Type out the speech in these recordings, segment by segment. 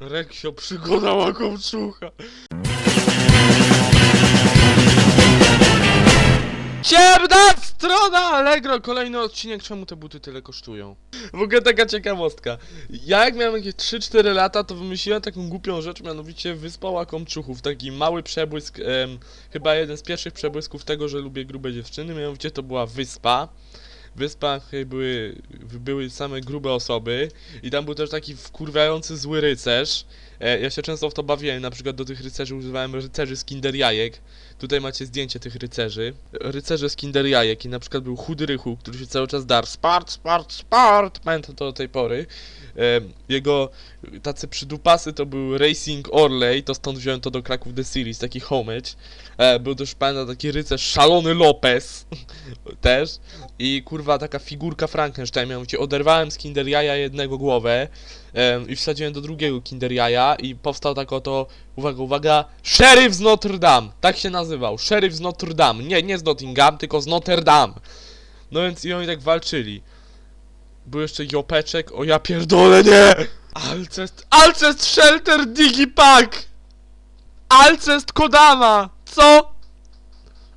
Reksio przygoda łakomczucha. Ciemna strona Allegro! Kolejny odcinek, czemu te buty tyle kosztują? W ogóle taka ciekawostka. Ja jak miałem jakieś 3-4 lata, to wymyśliłem taką głupią rzecz, mianowicie wyspa łakomczuchów. Taki mały przebłysk, em, chyba jeden z pierwszych przebłysków tego, że lubię grube dziewczyny, mianowicie to była wyspa. Wyspa, w której były, były same grube osoby i tam był też taki wkurwiający zły rycerz. E, ja się często w to bawiłem, na przykład do tych rycerzy używałem rycerzy z kinder jajek. Tutaj macie zdjęcie tych rycerzy. Rycerze z kinder jajek i na przykład był chudy rychu, który się cały czas darł. Spart, spart, spart! Pamiętam to do tej pory. Jego tacy przydupasy to był Racing Orley, to stąd wziąłem to do Kraków The Series, taki homage. E, był też pamiętam taki rycerz szalony Lopez też. I kurwa taka figurka Frankenstein, mianowicie oderwałem z kinder jaja jednego głowę i wsadziłem do drugiego kinder jaja i powstał tak oto, uwaga, uwaga, szeryf z Notre Dame, tak się nazywał, szeryf z Notre Dame, nie, nie z Nottingham, tylko z Notre Dame. No więc i oni tak walczyli. Był jeszcze Jopeczek, o ja pierdolę, nie! Alcest, Alcest Shelter Digipack! Alcest Kodama! Co?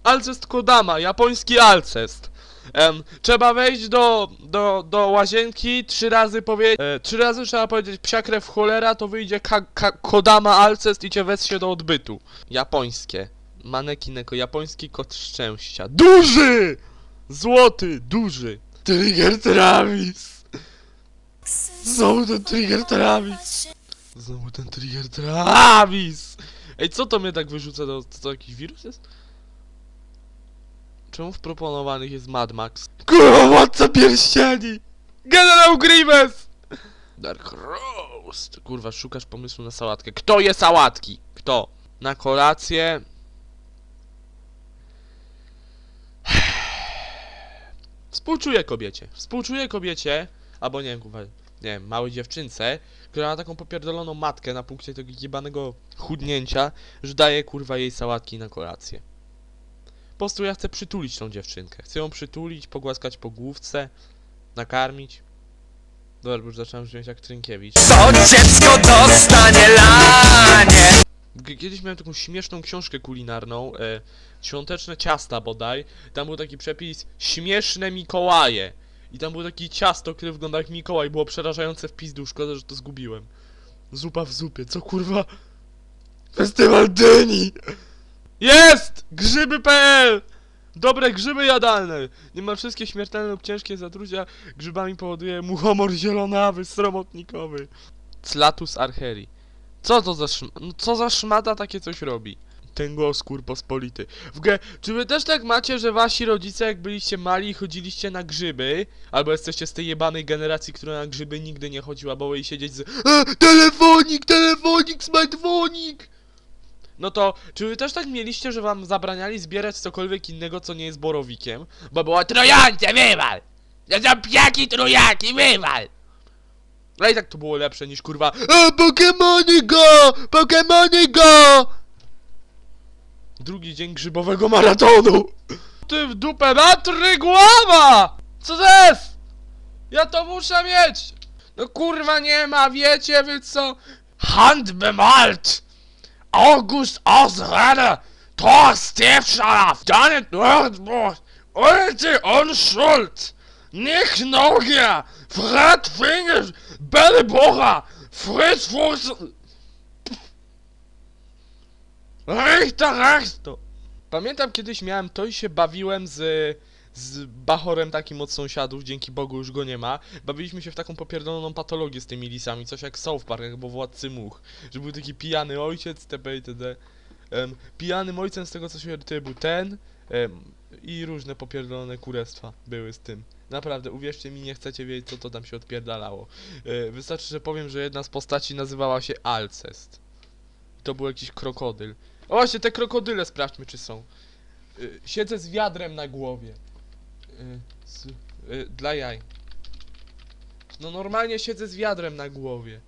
Alcest Kodama, japoński Alcest. Em, trzeba wejść do, do, do łazienki, trzy razy powiedzieć, e, trzy razy trzeba powiedzieć psia krew cholera, to wyjdzie ka, ka, Kodama Alcest i cię wezsie do odbytu. Japońskie. Manekin jako japoński kot szczęścia. Duży! Złoty, duży. Trigger Travis. Znowu ten Trigger Travis. Znowu ten Trigger Travis. Ej, co to mnie tak wyrzuca? To, to, to jakiś wirus jest? Czemu w proponowanych jest Mad Max? Kurwa, władca pierścieni! Generał Grievous! Dark Roast! Kurwa, szukasz pomysłu na sałatkę. Kto je sałatki? Kto? Na kolację... Współczuję kobiecie. Współczuję kobiecie, albo nie wiem, kurwa, nie wiem, małej dziewczynce, która ma taką popierdoloną matkę na punkcie tego jebanego chudnięcia, że daje kurwa jej sałatki na kolację. Po prostu ja chcę przytulić tą dziewczynkę. Chcę ją przytulić, pogłaskać po główce, nakarmić. Dobra, bo już zacząłem brzmieć jak Trynkiewicz. To dziecko dostanie lanie Kiedyś miałem taką śmieszną książkę kulinarną, e, świąteczne ciasta bodaj. Tam był taki przepis śmieszne Mikołaje. I tam był taki ciasto, które wygląda jak Mikołaj. Było przerażające w pizdu, szkoda, że to zgubiłem. Zupa w zupie, co kurwa? Festiwal dyni! Jest! Grzyby.pl! Dobre grzyby jadalne! Niemal wszystkie śmiertelne lub ciężkie zatrucia grzybami powoduje muchomor zielonawy, sromotnikowy. Clatus archeri. Co to za szm... no co za szmata takie coś robi? Ten głos pospolity. W ogóle, czy wy też tak macie, że wasi rodzice jak byliście mali chodziliście na grzyby? Albo jesteście z tej jebanej generacji, która na grzyby nigdy nie chodziła, bo jej siedzieć z e, Telefonik, telefonik, smartfonik! No to, czy wy też tak mieliście, że wam zabraniali zbierać cokolwiek innego, co nie jest borowikiem? Bo była Trojancie, wywal! To są psiaki trujaki, wywal! No i tak to było lepsze niż kurwa e, Pokemony go! Pokemony go! Drugi dzień grzybowego maratonu! Ty w dupę matry głowa! Co to jest? Ja to muszę mieć! No kurwa nie ma, wiecie wy co? Hand bemalt! August Ausrede! Tor Stiefscharf! Janet Nordbrot! Ulte Unschuld! Nick Nogia! Fred Finger! Bellebocher! Fritz Fuchs! Rechter, rechter! Pamiętam kiedyś miałem to i się bawiłem z, z Bachorem takim od sąsiadów, dzięki Bogu już go nie ma. Bawiliśmy się w taką popierdoloną patologię z tymi lisami, coś jak South Park, albo Władcy Much. Że był taki pijany ojciec, TP itd. Um, pijanym ojcem z tego co się orientuję był ten em, i różne popierdolone kurestwa były z tym. Naprawdę, uwierzcie mi, nie chcecie wiedzieć co to tam się odpierdalało. E, wystarczy, że powiem, że jedna z postaci nazywała się Alcest. To był jakiś krokodyl. O właśnie, te krokodyle sprawdźmy, czy są. Y, siedzę z wiadrem na głowie. Y, z, y, dla jaj. No normalnie siedzę z wiadrem na głowie.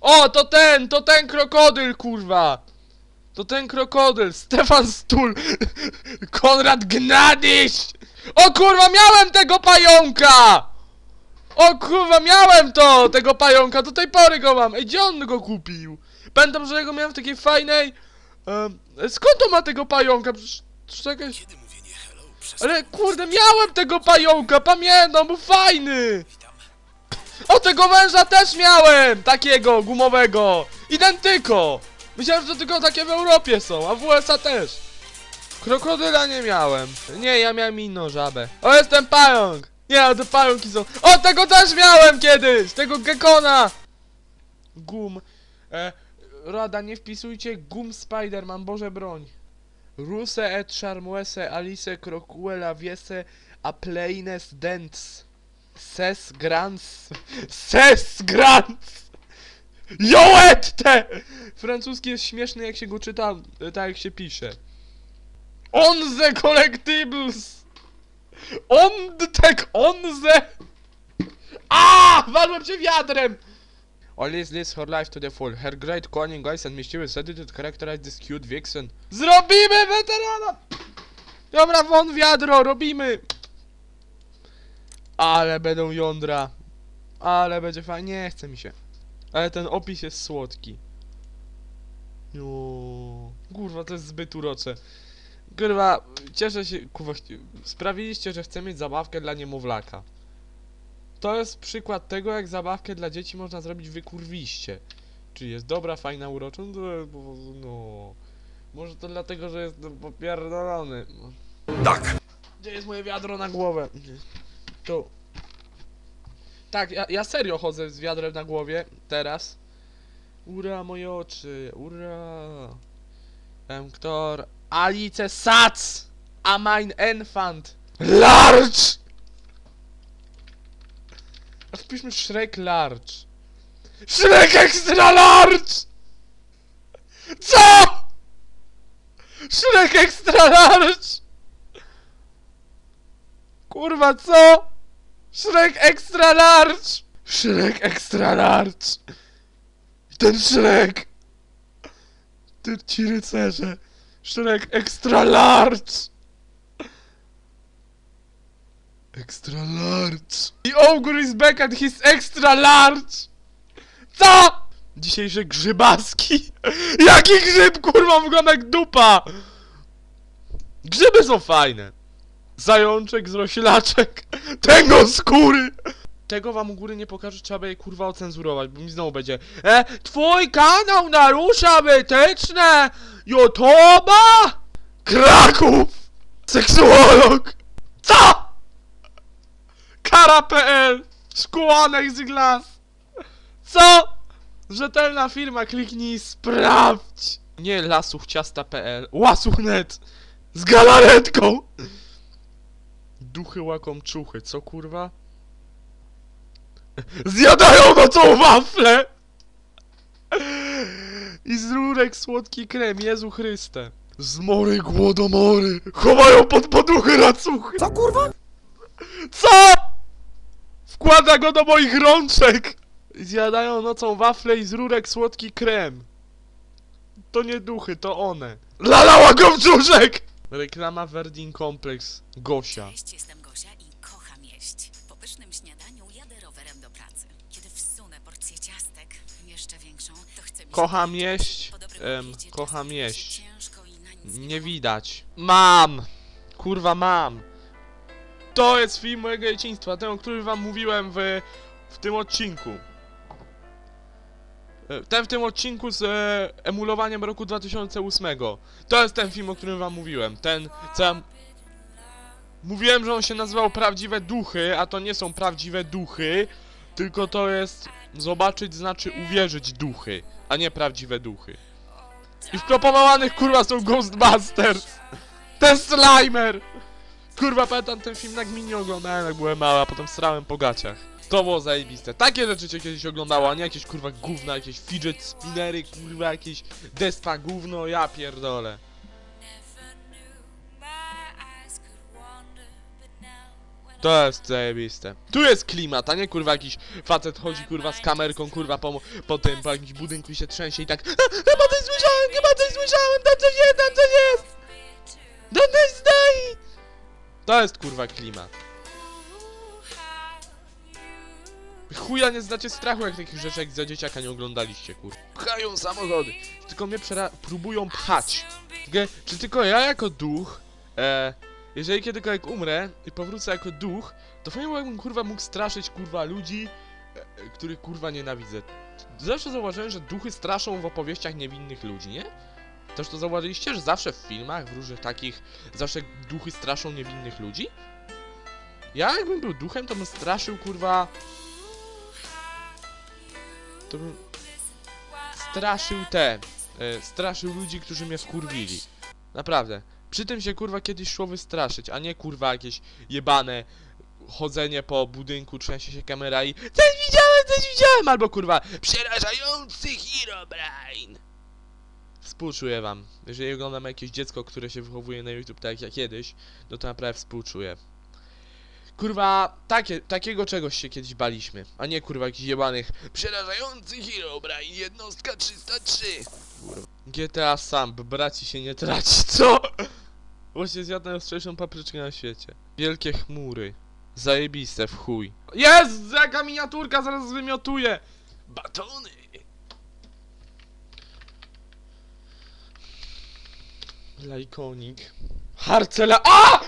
O, to ten, to ten krokodyl, kurwa! To ten krokodyl, Stefan Stul, Konrad Gnadyś! O kurwa, miałem tego pająka! O kurwa, miałem to! Tego pająka, do tej pory go mam! Ej, gdzie on go kupił? Pamiętam, że go miałem w takiej fajnej... em, skąd on ma tego pająka? Przecież... przecież jakaś... Ale kurde, miałem tego pająka, pamiętam, był fajny! O, tego węża też miałem! Takiego, gumowego! Identyko! Myślałem, że tylko takie w Europie są, a w USA też. Krokodyla nie miałem. Nie, ja miałem inną żabę. O, jestem pająk! Nie, te pająki są... O, tego też miałem kiedyś! Tego gekona! Gum. E, rada, nie wpisujcie gum Spiderman, Boże broń. Ruse et charmuese alice crocuela viese a pleines dents. Ses grans. Ses grans! Joette! Francuski jest śmieszny jak się go czyta, e, tak jak się pisze. Onze collectibles! Ondtek onze! A! Walłem się wiadrem! Always lives her life to the full. Her great cunning eyes and mischievous attitude characterize this cute vixen. Zrobimy weterana! Dobra, won wiadro, robimy! Ale będą jądra. Ale będzie fajnie, nie chce mi się. Ale ten opis jest słodki. No, kurwa, to jest zbyt urocze. Kurwa, cieszę się, kurwa, sprawiliście, że chcę mieć zabawkę dla niemowlaka. To jest przykład tego, jak zabawkę dla dzieci można zrobić wykurwiście. Czy jest dobra, fajna, urocza? No, no. Może to dlatego, że jest popierdolony. Tak. Gdzie jest moje wiadro na głowę? Tu. Tak, ja, ja serio chodzę z wiadrem na głowie, teraz. Ura, moje oczy, ura. Em, ktor. Alice Sac! A mein Enfant! Large! A wpiszmy Shrek Large. Shrek Extra Large! Co?! Shrek Extra Large! Kurwa, co? Shrek Extra Large! Shrek Extra Large! Ten Shrek! Ty ci rycerze! Shrek Extra Large! Extra Large! I Ogre is back and he's Extra Large! Co? Dzisiejsze grzybaski! Jaki grzyb, kurwa, wygląda jak dupa! Grzyby są fajne! Zajączek z roślaczek. Tego skóry. Tego wam u góry nie pokażę, trzeba je kurwa ocenzurować, bo mi znowu będzie E, twój kanał narusza wytyczne YouTube'a? Kraków! Seksuolog! Co? Kara.pl Szkłanek z glas Co? Rzetelna firma, kliknij sprawdź Nie lasuchciasta.pl Łasuchnet Z galaretką Duchy łakomczuchy, co kurwa? Zjadają nocą waflę! I z rurek słodki krem, Jezu Chryste. Zmory głodomory, chowają pod poduchy racuchy. Co kurwa? Co? Wkłada go do moich rączek! Zjadają nocą wafle i z rurek słodki krem. To nie duchy, to one. Lala łakomczuszek! Reklama Verdin Complex. Gosia. Cześć, jestem Gosia i kocham jeść. Po pysznym śniadaniu jadę rowerem do pracy. Kiedy wsunę porcję ciastek, jeszcze większą, to chcę mi Kocham jeść, Po dobrym em, obiedzie kocham czasem jeść. ciężko i na nic Nie widać. Mam! Kurwa mam! To jest film mojego dzieciństwa, ten o którym wam mówiłem w, w tym odcinku. E, Ten w tym odcinku z e, emulowaniem roku 2008. To jest ten film, o którym wam mówiłem. Ten, co ja... Mówiłem, że on się nazywał Prawdziwe Duchy, a to nie są prawdziwe duchy, tylko to jest zobaczyć znaczy uwierzyć duchy, a nie prawdziwe duchy. I w proponowanych kurwa są Ghostbusters! Ten Slimer! Kurwa pamiętam ten film na gminie oglądałem jak byłem mały, a potem srałem po gaciach. To było zajebiste. Takie rzeczy cię kiedyś oglądało, a nie jakieś kurwa gówna, jakieś fidget spinnery, kurwa jakieś despa gówno, ja pierdolę. To jest zajebiste. Tu jest klimat, a nie kurwa jakiś facet chodzi kurwa z kamerką kurwa po, po tym, po jakimś budynku i się trzęsie i tak "A, Chyba coś słyszałem, chyba coś słyszałem, tam coś jest, tam coś jest! Tam coś stoi! To jest kurwa klimat. Chuja nie znacie strachu, jak takich rzeczy jak za dzieciaka nie oglądaliście, kur. Pchają samochody. Tylko mnie próbują pchać. Tylko, czy tylko ja jako duch, e, jeżeli kiedykolwiek umrę i powrócę jako duch, to fajnie jakbym kurwa mógł straszyć kurwa ludzi, e, których kurwa nienawidzę. Zawsze zauważyłem, że duchy straszą w opowieściach niewinnych ludzi, nie? Też to zauważyliście, że zawsze w filmach, w różnych takich, zawsze duchy straszą niewinnych ludzi? Ja jakbym był duchem, to bym straszył kurwa... To bym straszył te, e, straszył ludzi, którzy mnie wkurwili. Naprawdę. Przy tym się kurwa kiedyś szło wystraszyć, a nie kurwa jakieś jebane chodzenie po budynku, trzęsie się kamera i coś widziałem, coś widziałem, albo kurwa przerażający Herobrine. Współczuję wam. Jeżeli oglądam jakieś dziecko, które się wychowuje na YouTube tak jak ja kiedyś, no to naprawdę współczuję. Kurwa, takie, takiego czegoś się kiedyś baliśmy, a nie kurwa jakichś jebanych przerażający Herobrine, jednostka 303. Kurwa. GTA sam, braci się nie traci, co? Właśnie zjadł najostrzejszą papryczkę na świecie. Wielkie chmury. Zajebiste w chuj. Jest! Jaka miniaturka, zaraz wymiotuję! Batony! Lajkonik. Harcela. A!